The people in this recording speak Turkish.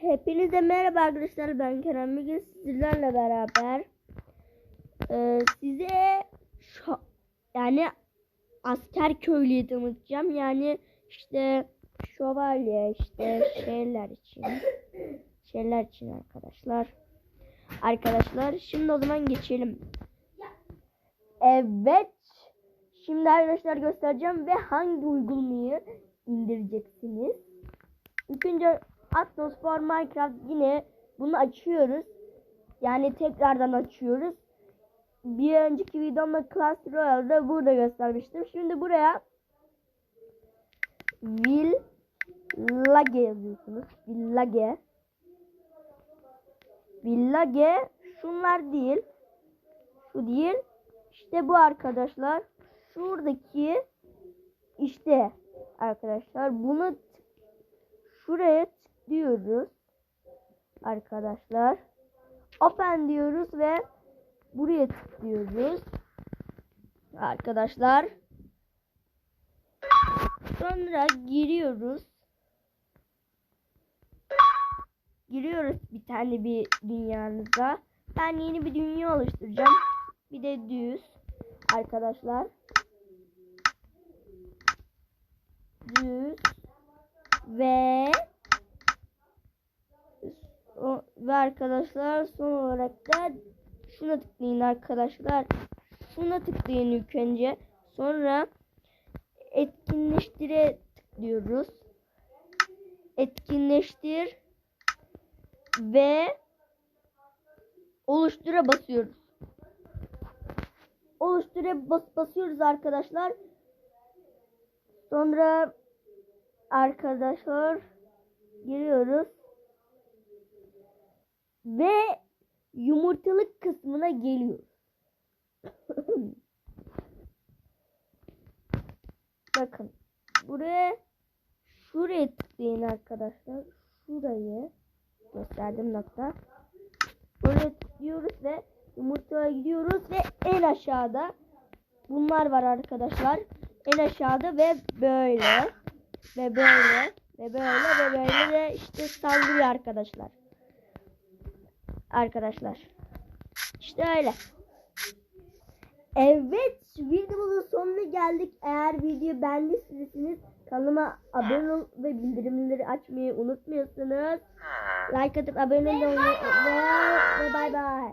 Hepinize merhaba arkadaşlar. Ben Kerem. Bugün sizlerle beraber e, size şu, yani asker köylüyü tanıtacağım. Yani işte şövalye işte şeyler için şeyler için arkadaşlar. Arkadaşlar şimdi o zaman geçelim. Evet. Şimdi arkadaşlar göstereceğim ve hangi uygulamayı indireceksiniz? İlk Atmosfer Minecraft yine bunu açıyoruz. Yani tekrardan açıyoruz. Bir önceki videomda Clash Royale'da burada göstermiştim. Şimdi buraya Village yazıyorsunuz. Village. Village şunlar değil. Şu değil. İşte bu arkadaşlar. Şuradaki işte arkadaşlar bunu şuraya tıklıyoruz arkadaşlar. Open diyoruz ve buraya tıklıyoruz. Arkadaşlar. Sonra giriyoruz. Giriyoruz bir tane bir dünyanıza. Ben yeni bir dünya oluşturacağım. Bir de düz arkadaşlar. Düz ve o- ve arkadaşlar son olarak da şuna tıklayın arkadaşlar. Şuna tıklayın ilk önce. Sonra etkinleştire tıklıyoruz. Etkinleştir ve oluştura basıyoruz. Oluştura bas basıyoruz arkadaşlar. Sonra arkadaşlar giriyoruz. Ve yumurtalık kısmına geliyoruz. Bakın buraya şuraya tıklayın arkadaşlar. Şurayı gösterdim nokta. Buraya tıklıyoruz ve yumurtaya gidiyoruz ve en aşağıda bunlar var arkadaşlar. En aşağıda ve böyle ve böyle ve böyle ve böyle de işte saldırıyor arkadaşlar. Arkadaşlar. İşte öyle. Evet videomuzun sonuna geldik. Eğer video beğendiyseniz kanalıma abone ol ve bildirimleri açmayı unutmuyorsunuz. Like atıp abone olmayı ve, ve bay bay.